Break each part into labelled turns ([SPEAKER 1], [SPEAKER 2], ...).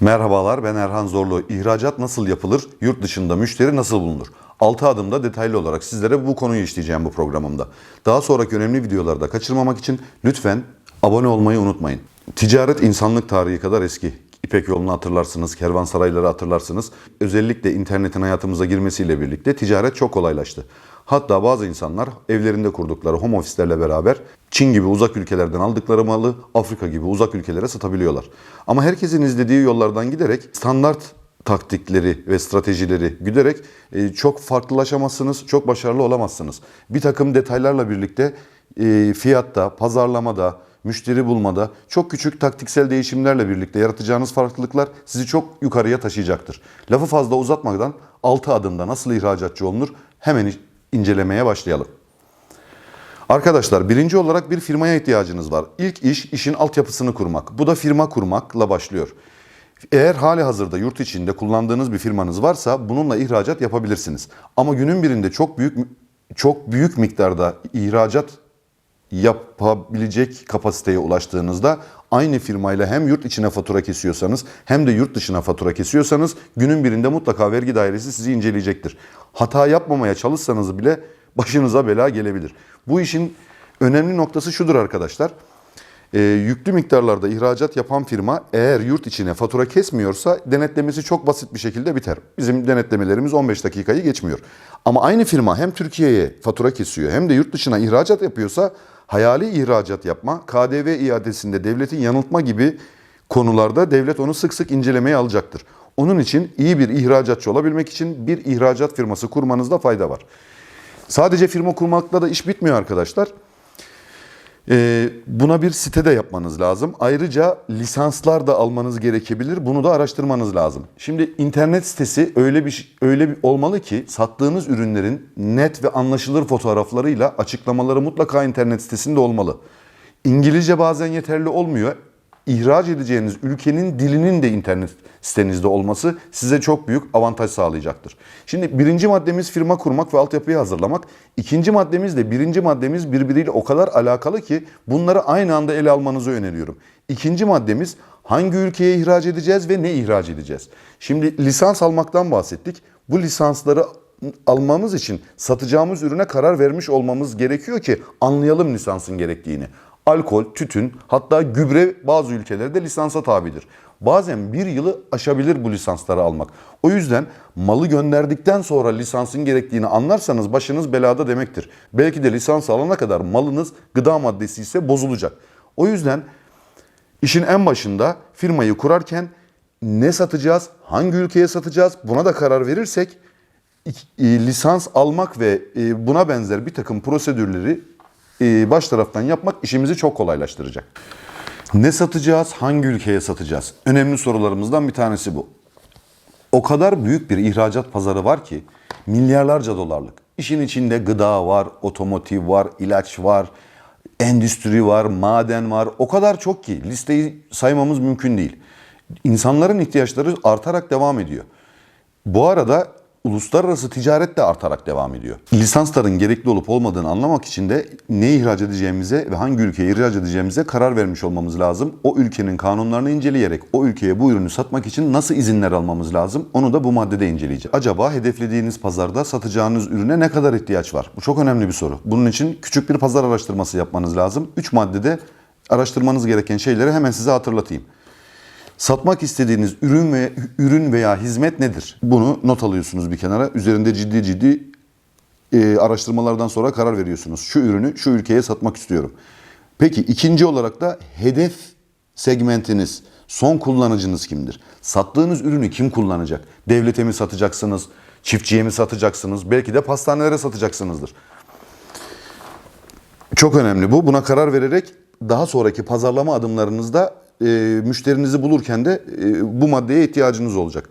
[SPEAKER 1] Merhabalar ben Erhan Zorlu. İhracat nasıl yapılır? Yurt dışında müşteri nasıl bulunur? 6 adımda detaylı olarak sizlere bu konuyu işleyeceğim bu programımda. Daha sonraki önemli videolarda kaçırmamak için lütfen abone olmayı unutmayın. Ticaret insanlık tarihi kadar eski. İpek yolunu hatırlarsınız, kervansarayları hatırlarsınız. Özellikle internetin hayatımıza girmesiyle birlikte ticaret çok kolaylaştı. Hatta bazı insanlar evlerinde kurdukları home ofislerle beraber Çin gibi uzak ülkelerden aldıkları malı Afrika gibi uzak ülkelere satabiliyorlar. Ama herkesin izlediği yollardan giderek standart taktikleri ve stratejileri güderek e, çok farklılaşamazsınız, çok başarılı olamazsınız. Bir takım detaylarla birlikte e, fiyatta, pazarlamada, müşteri bulmada çok küçük taktiksel değişimlerle birlikte yaratacağınız farklılıklar sizi çok yukarıya taşıyacaktır. Lafı fazla uzatmadan 6 adımda nasıl ihracatçı olunur hemen incelemeye başlayalım. Arkadaşlar birinci olarak bir firmaya ihtiyacınız var. İlk iş işin altyapısını kurmak. Bu da firma kurmakla başlıyor. Eğer hali hazırda yurt içinde kullandığınız bir firmanız varsa bununla ihracat yapabilirsiniz. Ama günün birinde çok büyük çok büyük miktarda ihracat yapabilecek kapasiteye ulaştığınızda aynı firmayla hem yurt içine fatura kesiyorsanız hem de yurt dışına fatura kesiyorsanız günün birinde mutlaka vergi dairesi sizi inceleyecektir. Hata yapmamaya çalışsanız bile başınıza bela gelebilir. Bu işin önemli noktası şudur arkadaşlar. E, yüklü miktarlarda ihracat yapan firma eğer yurt içine fatura kesmiyorsa denetlemesi çok basit bir şekilde biter. Bizim denetlemelerimiz 15 dakikayı geçmiyor. Ama aynı firma hem Türkiye'ye fatura kesiyor hem de yurt dışına ihracat yapıyorsa hayali ihracat yapma, KDV iadesinde devletin yanıltma gibi konularda devlet onu sık sık incelemeye alacaktır. Onun için iyi bir ihracatçı olabilmek için bir ihracat firması kurmanızda fayda var. Sadece firma kurmakla da iş bitmiyor arkadaşlar. Ee, buna bir site de yapmanız lazım. Ayrıca lisanslar da almanız gerekebilir. Bunu da araştırmanız lazım. Şimdi internet sitesi öyle bir öyle bir olmalı ki sattığınız ürünlerin net ve anlaşılır fotoğraflarıyla açıklamaları mutlaka internet sitesinde olmalı. İngilizce bazen yeterli olmuyor. İhraç edeceğiniz ülkenin dilinin de internet sitenizde olması size çok büyük avantaj sağlayacaktır. Şimdi birinci maddemiz firma kurmak ve altyapıyı hazırlamak. İkinci maddemiz de birinci maddemiz birbiriyle o kadar alakalı ki bunları aynı anda ele almanızı öneriyorum. İkinci maddemiz hangi ülkeye ihraç edeceğiz ve ne ihraç edeceğiz? Şimdi lisans almaktan bahsettik. Bu lisansları almamız için satacağımız ürüne karar vermiş olmamız gerekiyor ki anlayalım lisansın gerektiğini alkol, tütün hatta gübre bazı ülkelerde lisansa tabidir. Bazen bir yılı aşabilir bu lisansları almak. O yüzden malı gönderdikten sonra lisansın gerektiğini anlarsanız başınız belada demektir. Belki de lisans alana kadar malınız gıda maddesi ise bozulacak. O yüzden işin en başında firmayı kurarken ne satacağız, hangi ülkeye satacağız buna da karar verirsek lisans almak ve buna benzer bir takım prosedürleri e, baş taraftan yapmak işimizi çok kolaylaştıracak. Ne satacağız, hangi ülkeye satacağız? Önemli sorularımızdan bir tanesi bu. O kadar büyük bir ihracat pazarı var ki milyarlarca dolarlık. İşin içinde gıda var, otomotiv var, ilaç var, endüstri var, maden var. O kadar çok ki listeyi saymamız mümkün değil. İnsanların ihtiyaçları artarak devam ediyor. Bu arada uluslararası ticaret de artarak devam ediyor. Lisansların gerekli olup olmadığını anlamak için de ne ihraç edeceğimize ve hangi ülkeye ihraç edeceğimize karar vermiş olmamız lazım. O ülkenin kanunlarını inceleyerek o ülkeye bu ürünü satmak için nasıl izinler almamız lazım onu da bu maddede inceleyeceğiz. Acaba hedeflediğiniz pazarda satacağınız ürüne ne kadar ihtiyaç var? Bu çok önemli bir soru. Bunun için küçük bir pazar araştırması yapmanız lazım. 3 maddede araştırmanız gereken şeyleri hemen size hatırlatayım. Satmak istediğiniz ürün ve ürün veya hizmet nedir? Bunu not alıyorsunuz bir kenara. Üzerinde ciddi ciddi e, araştırmalardan sonra karar veriyorsunuz. Şu ürünü şu ülkeye satmak istiyorum. Peki ikinci olarak da hedef segmentiniz, son kullanıcınız kimdir? Sattığınız ürünü kim kullanacak? Devlete mi satacaksınız? Çiftçiye mi satacaksınız? Belki de pastanelere satacaksınızdır. Çok önemli bu. Buna karar vererek daha sonraki pazarlama adımlarınızda e, müşterinizi bulurken de e, bu maddeye ihtiyacınız olacak.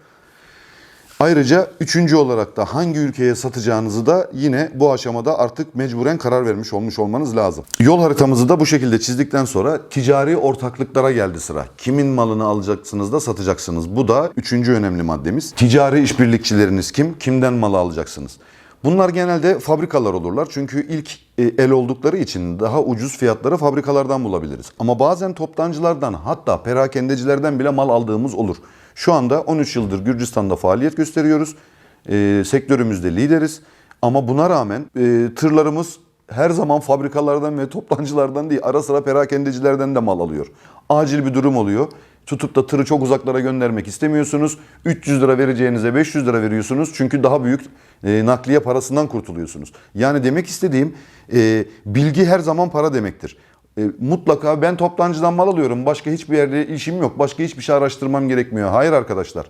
[SPEAKER 1] Ayrıca üçüncü olarak da hangi ülkeye satacağınızı da yine bu aşamada artık mecburen karar vermiş olmuş olmanız lazım. Yol haritamızı da bu şekilde çizdikten sonra ticari ortaklıklara geldi sıra. Kimin malını alacaksınız da satacaksınız. Bu da üçüncü önemli maddemiz. Ticari işbirlikçileriniz kim? Kimden malı alacaksınız? Bunlar genelde fabrikalar olurlar. Çünkü ilk e, el oldukları için daha ucuz fiyatları fabrikalardan bulabiliriz. Ama bazen toptancılardan hatta perakendecilerden bile mal aldığımız olur. Şu anda 13 yıldır Gürcistan'da faaliyet gösteriyoruz. E, sektörümüzde lideriz. Ama buna rağmen e, tırlarımız her zaman fabrikalardan ve toptancılardan değil ara sıra perakendecilerden de mal alıyor. Acil bir durum oluyor. Tutup da tırı çok uzaklara göndermek istemiyorsunuz. 300 lira vereceğinize 500 lira veriyorsunuz. Çünkü daha büyük e, nakliye parasından kurtuluyorsunuz. Yani demek istediğim e, bilgi her zaman para demektir. E, mutlaka ben toptancıdan mal alıyorum. Başka hiçbir yerde işim yok. Başka hiçbir şey araştırmam gerekmiyor. Hayır arkadaşlar.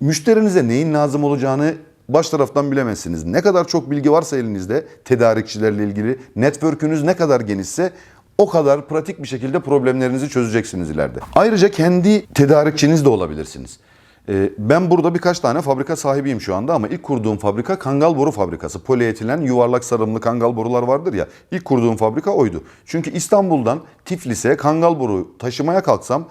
[SPEAKER 1] Müşterinize neyin lazım olacağını baş taraftan bilemezsiniz. Ne kadar çok bilgi varsa elinizde tedarikçilerle ilgili, network'ünüz ne kadar genişse o kadar pratik bir şekilde problemlerinizi çözeceksiniz ileride. Ayrıca kendi tedarikçiniz de olabilirsiniz. Ee, Ben burada birkaç tane fabrika sahibiyim şu anda ama ilk kurduğum fabrika kangal boru fabrikası. Polietilen yuvarlak sarımlı kangal borular vardır ya. İlk kurduğum fabrika oydu. Çünkü İstanbul'dan Tiflis'e kangal boru taşımaya kalksam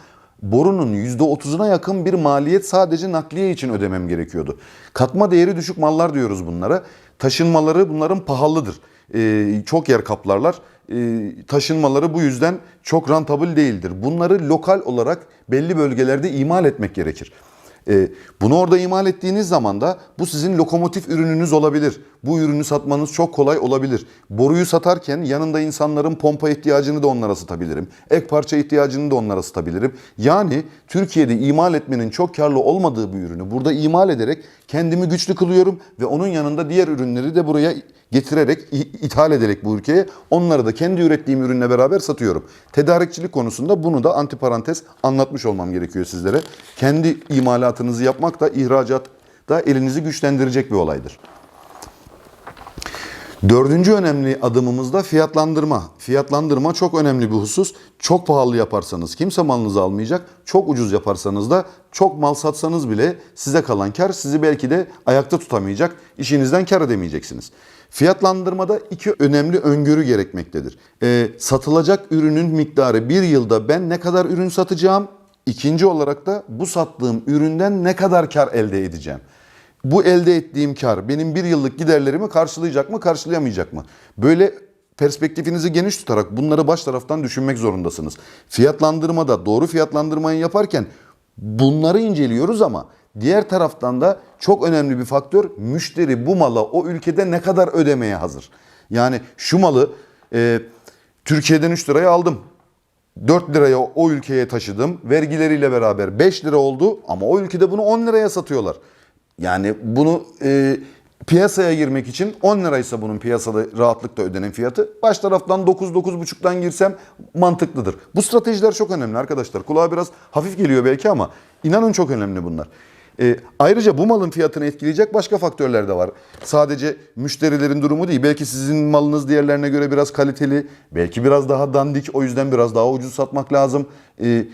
[SPEAKER 1] borunun %30'una yakın bir maliyet sadece nakliye için ödemem gerekiyordu. Katma değeri düşük mallar diyoruz bunlara. Taşınmaları bunların pahalıdır. Ee, çok yer kaplarlar. Ee, taşınmaları bu yüzden çok rantabil değildir. Bunları lokal olarak belli bölgelerde imal etmek gerekir. Ee, bunu orada imal ettiğiniz zaman da bu sizin lokomotif ürününüz olabilir. Bu ürünü satmanız çok kolay olabilir. Boruyu satarken yanında insanların pompa ihtiyacını da onlara satabilirim. Ek parça ihtiyacını da onlara satabilirim. Yani Türkiye'de imal etmenin çok karlı olmadığı bir ürünü burada imal ederek kendimi güçlü kılıyorum ve onun yanında diğer ürünleri de buraya getirerek, ithal ederek bu ülkeye onları da kendi ürettiğim ürünle beraber satıyorum. Tedarikçilik konusunda bunu da antiparantez anlatmış olmam gerekiyor sizlere. Kendi imalatınızı yapmak da ihracat da elinizi güçlendirecek bir olaydır. Dördüncü önemli adımımız da fiyatlandırma. Fiyatlandırma çok önemli bir husus. Çok pahalı yaparsanız kimse malınızı almayacak. Çok ucuz yaparsanız da çok mal satsanız bile size kalan kar sizi belki de ayakta tutamayacak. İşinizden kar edemeyeceksiniz. Fiyatlandırmada iki önemli öngörü gerekmektedir. Ee, satılacak ürünün miktarı bir yılda ben ne kadar ürün satacağım? İkinci olarak da bu sattığım üründen ne kadar kar elde edeceğim? Bu elde ettiğim kar benim bir yıllık giderlerimi karşılayacak mı, karşılayamayacak mı? Böyle perspektifinizi geniş tutarak bunları baş taraftan düşünmek zorundasınız. Fiyatlandırmada doğru fiyatlandırmayı yaparken bunları inceliyoruz ama diğer taraftan da çok önemli bir faktör müşteri bu mala o ülkede ne kadar ödemeye hazır. Yani şu malı e, Türkiye'den 3 liraya aldım. 4 liraya o ülkeye taşıdım. Vergileriyle beraber 5 lira oldu ama o ülkede bunu 10 liraya satıyorlar. Yani bunu e, piyasaya girmek için 10 liraysa bunun piyasada rahatlıkla ödenen fiyatı. Baş taraftan 9-9,5'tan girsem mantıklıdır. Bu stratejiler çok önemli arkadaşlar. Kulağa biraz hafif geliyor belki ama inanın çok önemli bunlar. E, ayrıca bu malın fiyatını etkileyecek başka faktörler de var. Sadece müşterilerin durumu değil. Belki sizin malınız diğerlerine göre biraz kaliteli. Belki biraz daha dandik. O yüzden biraz daha ucuz satmak lazım. E,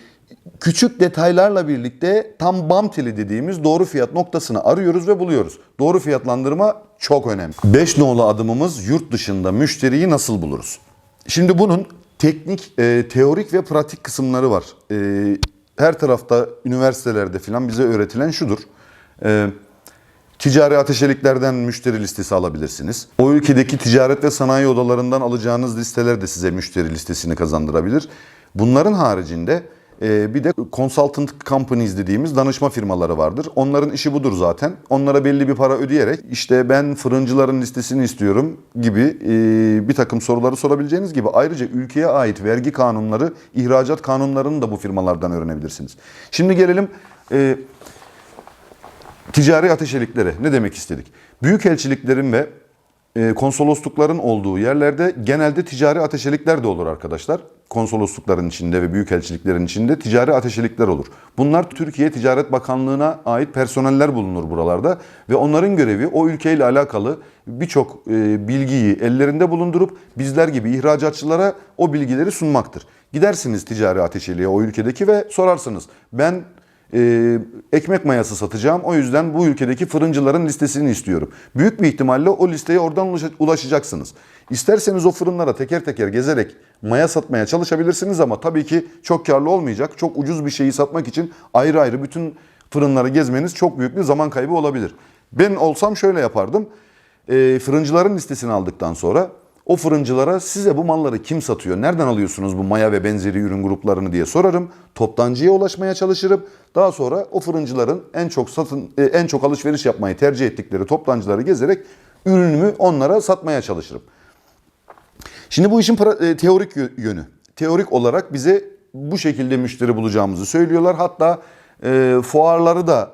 [SPEAKER 1] küçük detaylarla birlikte tam bam teli dediğimiz doğru fiyat noktasını arıyoruz ve buluyoruz. Doğru fiyatlandırma çok önemli. 5 nolu adımımız yurt dışında müşteriyi nasıl buluruz? Şimdi bunun teknik, e, teorik ve pratik kısımları var. E, her tarafta üniversitelerde falan bize öğretilen şudur. E, Ticari ateşeliklerden müşteri listesi alabilirsiniz. O ülkedeki ticaret ve sanayi odalarından alacağınız listeler de size müşteri listesini kazandırabilir. Bunların haricinde bir de consultant companies dediğimiz danışma firmaları vardır. Onların işi budur zaten. Onlara belli bir para ödeyerek işte ben fırıncıların listesini istiyorum gibi e, bir takım soruları sorabileceğiniz gibi ayrıca ülkeye ait vergi kanunları, ihracat kanunlarını da bu firmalardan öğrenebilirsiniz. Şimdi gelelim e, ticari ateşelikleri ne demek istedik? Büyükelçiliklerin ve e, konsoloslukların olduğu yerlerde genelde ticari ateşelikler de olur arkadaşlar. Konsoloslukların içinde ve büyükelçiliklerin içinde ticari ateşelikler olur. Bunlar Türkiye Ticaret Bakanlığı'na ait personeller bulunur buralarda ve onların görevi o ülkeyle alakalı birçok e, bilgiyi ellerinde bulundurup bizler gibi ihracatçılara o bilgileri sunmaktır. Gidersiniz ticari ateşeliğe o ülkedeki ve sorarsınız. Ben e, ekmek mayası satacağım. O yüzden bu ülkedeki fırıncıların listesini istiyorum. Büyük bir ihtimalle o listeye oradan ulaşa- ulaşacaksınız. İsterseniz o fırınlara teker teker gezerek maya satmaya çalışabilirsiniz ama tabii ki çok karlı olmayacak. Çok ucuz bir şeyi satmak için ayrı ayrı bütün fırınları gezmeniz çok büyük bir zaman kaybı olabilir. Ben olsam şöyle yapardım. E, fırıncıların listesini aldıktan sonra O fırıncılara size bu malları kim satıyor? Nereden alıyorsunuz bu maya ve benzeri ürün gruplarını diye sorarım. Toptancıya ulaşmaya çalışırım. Daha sonra o fırıncıların en çok satın e, en çok alışveriş yapmayı tercih ettikleri toptancıları gezerek ürünümü onlara satmaya çalışırım. Şimdi bu işin e, teorik yö- yönü. Teorik olarak bize bu şekilde müşteri bulacağımızı söylüyorlar. Hatta e, fuarları da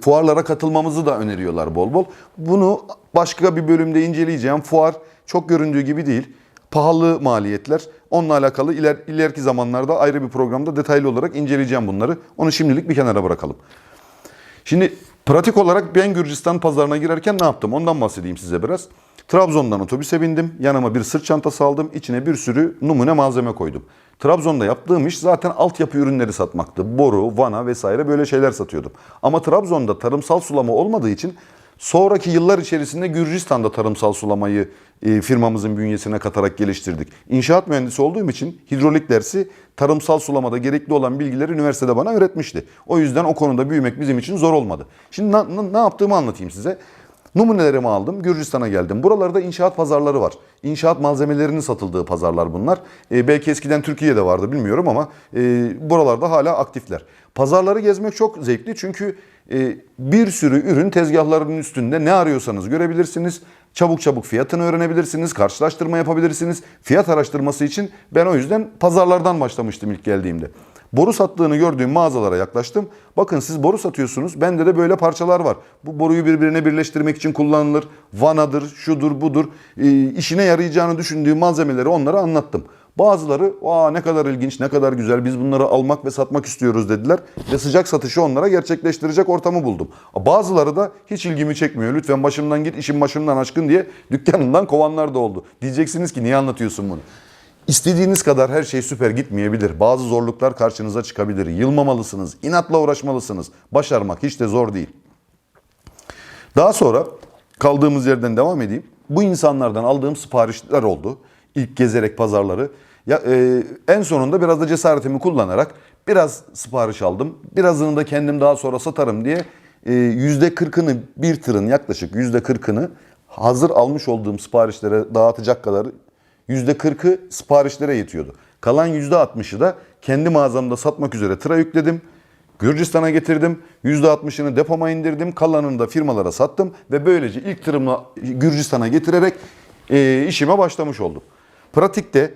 [SPEAKER 1] fuarlara katılmamızı da öneriyorlar bol bol. Bunu başka bir bölümde inceleyeceğim. Fuar çok göründüğü gibi değil. Pahalı maliyetler. Onunla alakalı iler, ileriki zamanlarda ayrı bir programda detaylı olarak inceleyeceğim bunları. Onu şimdilik bir kenara bırakalım. Şimdi pratik olarak ben Gürcistan pazarına girerken ne yaptım? Ondan bahsedeyim size biraz. Trabzon'dan otobüse bindim. Yanıma bir sırt çantası aldım. İçine bir sürü numune malzeme koydum. Trabzon'da yaptığım iş zaten altyapı ürünleri satmaktı. Boru, vana vesaire böyle şeyler satıyordum. Ama Trabzon'da tarımsal sulama olmadığı için sonraki yıllar içerisinde Gürcistan'da tarımsal sulamayı e, firmamızın bünyesine katarak geliştirdik. İnşaat mühendisi olduğum için hidrolik dersi tarımsal sulamada gerekli olan bilgileri üniversitede bana öğretmişti. O yüzden o konuda büyümek bizim için zor olmadı. Şimdi ne yaptığımı anlatayım size. Numunelerimi aldım, Gürcistan'a geldim. Buralarda inşaat pazarları var. İnşaat malzemelerinin satıldığı pazarlar bunlar. E, belki eskiden Türkiye'de vardı bilmiyorum ama e, buralarda hala aktifler. Pazarları gezmek çok zevkli çünkü e, bir sürü ürün tezgahlarının üstünde ne arıyorsanız görebilirsiniz. Çabuk çabuk fiyatını öğrenebilirsiniz, karşılaştırma yapabilirsiniz. Fiyat araştırması için ben o yüzden pazarlardan başlamıştım ilk geldiğimde. Boru sattığını gördüğüm mağazalara yaklaştım. Bakın siz boru satıyorsunuz. Bende de böyle parçalar var. Bu boruyu birbirine birleştirmek için kullanılır. Vanadır, şudur, budur. E, işine yarayacağını düşündüğüm malzemeleri onlara anlattım. Bazıları Aa, ne kadar ilginç, ne kadar güzel biz bunları almak ve satmak istiyoruz dediler. Ve sıcak satışı onlara gerçekleştirecek ortamı buldum. Bazıları da hiç ilgimi çekmiyor. Lütfen başımdan git, işin başımdan aşkın diye dükkanından kovanlar da oldu. Diyeceksiniz ki niye anlatıyorsun bunu? İstediğiniz kadar her şey süper gitmeyebilir. Bazı zorluklar karşınıza çıkabilir. Yılmamalısınız, inatla uğraşmalısınız. Başarmak hiç de zor değil. Daha sonra kaldığımız yerden devam edeyim. Bu insanlardan aldığım siparişler oldu. İlk gezerek pazarları. Ya, e, en sonunda biraz da cesaretimi kullanarak biraz sipariş aldım. Birazını da kendim daha sonra satarım diye e, %40'ını bir tırın yaklaşık %40'ını hazır almış olduğum siparişlere dağıtacak kadar %40'ı siparişlere yetiyordu. Kalan %60'ı da kendi mağazamda satmak üzere tıra yükledim. Gürcistan'a getirdim. %60'ını depoma indirdim. Kalanını da firmalara sattım. Ve böylece ilk tırımla Gürcistan'a getirerek e, işime başlamış oldum. Pratikte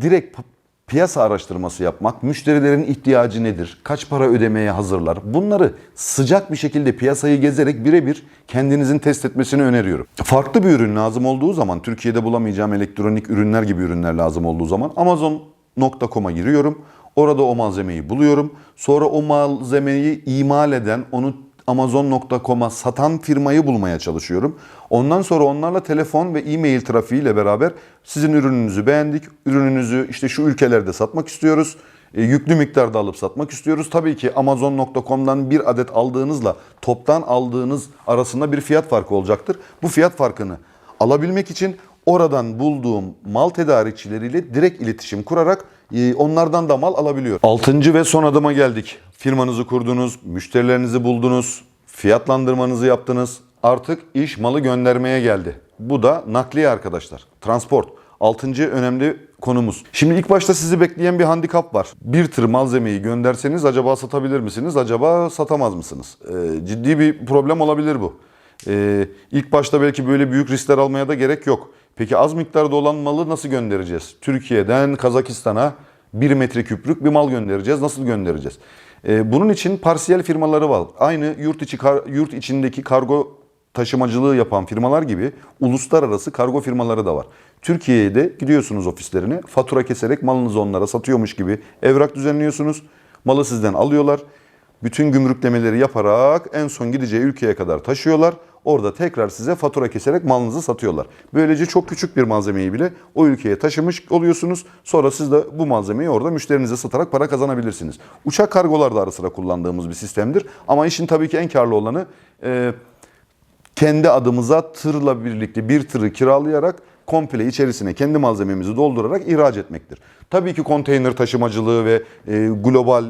[SPEAKER 1] direkt piyasa araştırması yapmak, müşterilerin ihtiyacı nedir, kaç para ödemeye hazırlar bunları sıcak bir şekilde piyasayı gezerek birebir kendinizin test etmesini öneriyorum. Farklı bir ürün lazım olduğu zaman, Türkiye'de bulamayacağım elektronik ürünler gibi ürünler lazım olduğu zaman Amazon.com'a giriyorum. Orada o malzemeyi buluyorum. Sonra o malzemeyi imal eden, onu Amazon.com'a satan firmayı bulmaya çalışıyorum. Ondan sonra onlarla telefon ve e-mail trafiğiyle beraber sizin ürününüzü beğendik. Ürününüzü işte şu ülkelerde satmak istiyoruz. E, yüklü miktarda alıp satmak istiyoruz. Tabii ki Amazon.com'dan bir adet aldığınızla toptan aldığınız arasında bir fiyat farkı olacaktır. Bu fiyat farkını alabilmek için oradan bulduğum mal tedarikçileriyle direkt iletişim kurarak e, onlardan da mal alabiliyor. Altıncı ve son adıma geldik. Firmanızı kurdunuz, müşterilerinizi buldunuz, fiyatlandırmanızı yaptınız. Artık iş malı göndermeye geldi. Bu da nakliye arkadaşlar. Transport. Altıncı önemli konumuz. Şimdi ilk başta sizi bekleyen bir handikap var. Bir tır malzemeyi gönderseniz acaba satabilir misiniz? Acaba satamaz mısınız? Ee, ciddi bir problem olabilir bu. Ee, ilk başta belki böyle büyük riskler almaya da gerek yok. Peki az miktarda olan malı nasıl göndereceğiz? Türkiye'den Kazakistan'a 1 metreküplük bir mal göndereceğiz. Nasıl göndereceğiz? Ee, bunun için parsiyel firmaları var. Aynı yurt içi yurt içindeki kargo taşımacılığı yapan firmalar gibi uluslararası kargo firmaları da var. Türkiye'de gidiyorsunuz ofislerine fatura keserek malınızı onlara satıyormuş gibi evrak düzenliyorsunuz. Malı sizden alıyorlar. Bütün gümrüklemeleri yaparak en son gideceği ülkeye kadar taşıyorlar. Orada tekrar size fatura keserek malınızı satıyorlar. Böylece çok küçük bir malzemeyi bile o ülkeye taşımış oluyorsunuz. Sonra siz de bu malzemeyi orada müşterinize satarak para kazanabilirsiniz. Uçak kargolar da ara sıra kullandığımız bir sistemdir. Ama işin tabii ki en karlı olanı e, kendi adımıza tırla birlikte bir tırı kiralayarak komple içerisine kendi malzememizi doldurarak ihraç etmektir. Tabii ki konteyner taşımacılığı ve e, global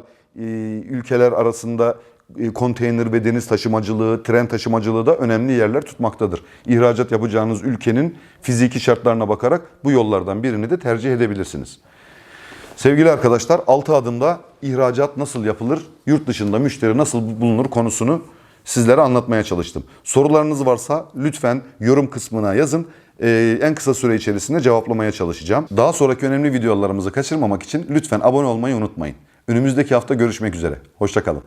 [SPEAKER 1] ülkeler arasında e, konteyner ve deniz taşımacılığı, tren taşımacılığı da önemli yerler tutmaktadır. İhracat yapacağınız ülkenin fiziki şartlarına bakarak bu yollardan birini de tercih edebilirsiniz. Sevgili arkadaşlar 6 adımda ihracat nasıl yapılır, yurt dışında müşteri nasıl bulunur konusunu sizlere anlatmaya çalıştım. Sorularınız varsa lütfen yorum kısmına yazın. Ee, en kısa süre içerisinde cevaplamaya çalışacağım. Daha sonraki önemli videolarımızı kaçırmamak için lütfen abone olmayı unutmayın. Önümüzdeki hafta görüşmek üzere. Hoşçakalın.